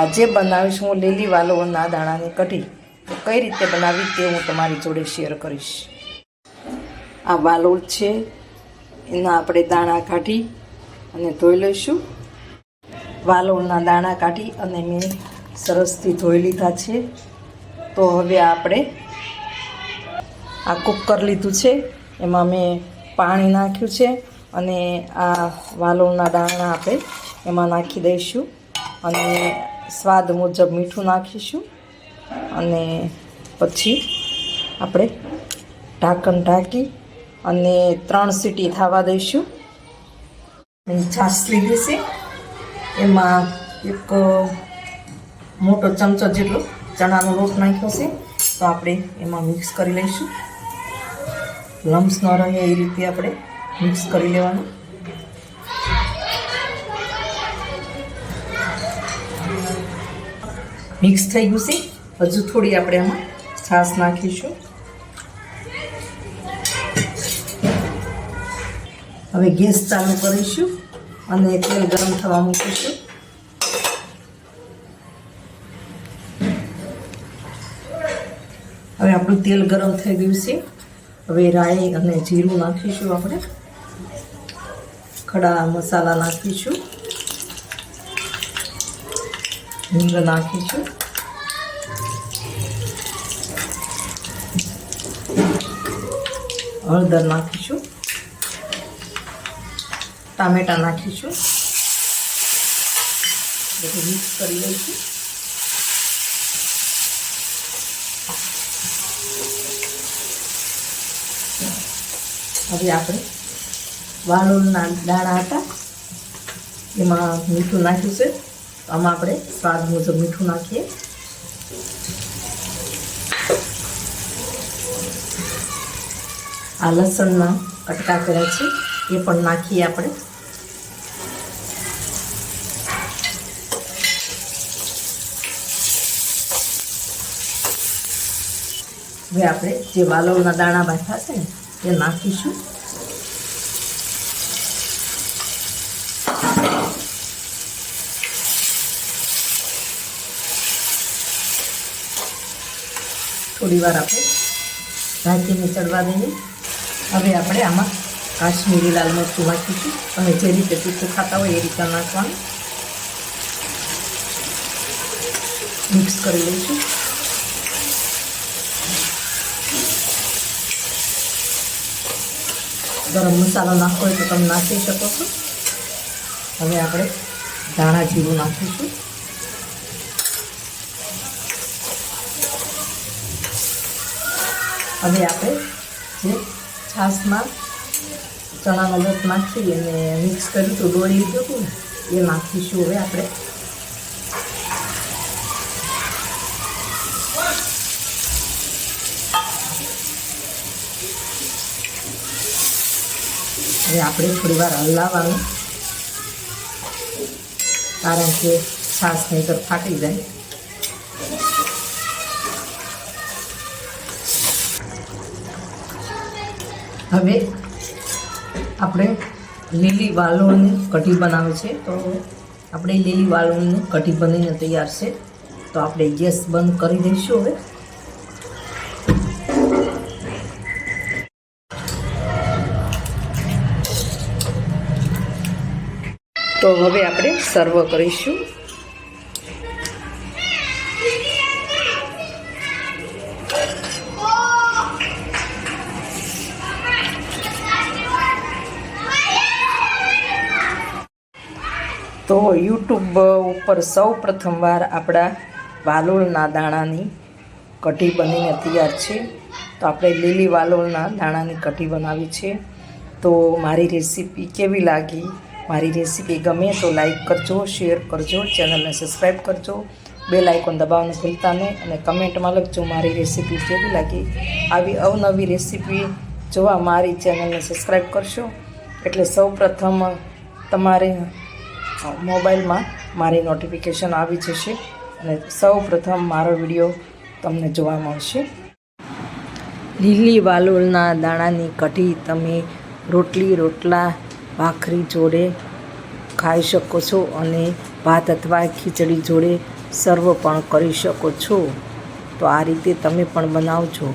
આજે બનાવીશ હું લીલી વાલોળના દાણાની કઢી, તો કઈ રીતે બનાવી તે હું તમારી જોડે શેર કરીશ. આ વાલોળ છે, એના આપણે દાણા કાઢી અને ધોઈ લઈશું. વાલોળના દાણા કાઢી અને મેં સરસથી ધોઈ લીધા છે. તો હવે આપણે આ કુકર લીધું છે, એમાં મેં પાણી નાખ્યું છે અને આ વાલોળના દાણા આપણે એમાં નાખી દઈશું. અને સ્વાદ મુજબ મીઠું નાખીશું અને પછી આપણે ઢાંકણ ઢાંકી અને ત્રણ સીટી થવા દઈશું. છાશ લીધી છે. એમાં એક મોટો ચમચો જેટલો ચણાનો લોટ નાખ્યો છે. તો આપણે એમાં મિક્સ કરી લઈશું. લમ્સ ન રહે એ રીતે આપણે મિક્સ કરી લેવાનું. મિક્સ થઈ ગયું છે. હજુ થોડી આપણે આમાં છાશ નાખીશું. હવે ગેસ ચાલુ કરીશું અને તેલ ગરમ થવા મૂકીશું. હવે આપણું તેલ ગરમ થઈ ગયું છે. હવે રાઈ અને જીરું નાખીશું આપણે. ખડા મસાલા નાખીશું. હિંગ નાખીશું હળદર નાખીશું ટામેટા નાખીશું બધું મિક્સ કરી લઈશું હવે આપણે વાળોના દાણા હતા એમાં મીઠું નાખ્યું છે આમાં આપણે સ્વાદ મુજબ મીઠું નાખીએ. આ લસણના કટકા કર્યા છે, એ પણ નાખીએ આપણે. હવે આપણે જે વાલોળના દાણા બાંધ્યા છે ને, એ નાખીશું. થોડી વાર આપણે ઢાંકીને ચડવા દઈએ. હવે આપણે આમાં કાશ્મીરી લાલ મરચું નાખીશું. તમે જે રીતે તીખું ખાતા હોય એ રીતે નાખવાનું. મિક્સ કરી લઈશું. ગરમ મસાલો નાખવો હોય તો તમે નાખી શકો છો. હવે આપણે ધાણા જીરું નાખીશું. હવે આપણે જે છાશમાં ચણાનો લોટ નાખી અને મિક્સ કર્યું હતું ડોળી લીધું હતું ને, એ નાખીશું હવે આપણે. હવે આપણે થોડી વાર હલાવવાનું, કારણ કે છાશ નહીં તો ફાટી જાય. હવે આપણે લીલી વાલોળની કઢી બનાવે છે. તો આપણે લીલી વાલોળની કઢી બનીને તૈયાર છે. તો આપણે ગેસ બંધ કરી દઈશું હવે. તો હવે આપણે સર્વ કરીશું. તો યુટ્યુબ ઉપર સૌ પ્રથમવાર આપણા વાલોળના દાણાની કઢી બનીને તૈયાર છે. તો આપણે લીલી વાલોળના દાણાની કઢી બનાવી છે. તો મારી રેસીપી કેવી લાગી? મારી રેસીપી ગમે તો લાઈક કરજો, શેર કરજો, ચેનલને સબસ્ક્રાઈબ કરજો. બે લાઇકોન દબાવવાનું ભૂલતા નહીં અને કમેન્ટમાં લખજો મારી રેસીપી કેવી લાગી. આવી અવનવી રેસીપી જોવા મારી ચેનલને સબસ્ક્રાઈબ કરશો. એટલે સૌ પ્રથમ તમારે મોબાઈલમાં મારી નોટિફિકેશન આવી જશે અને સૌ પ્રથમ મારો વીડિયો તમને જોવા મળશે. લીલી વાલોળના દાણાની કઢી તમે રોટલી, રોટલા, ભાખરી જોડે ખાઈ શકો છો અને ભાત અથવા ખીચડી જોડે સર્વ પણ કરી શકો છો. તો આ રીતે તમે પણ બનાવજો.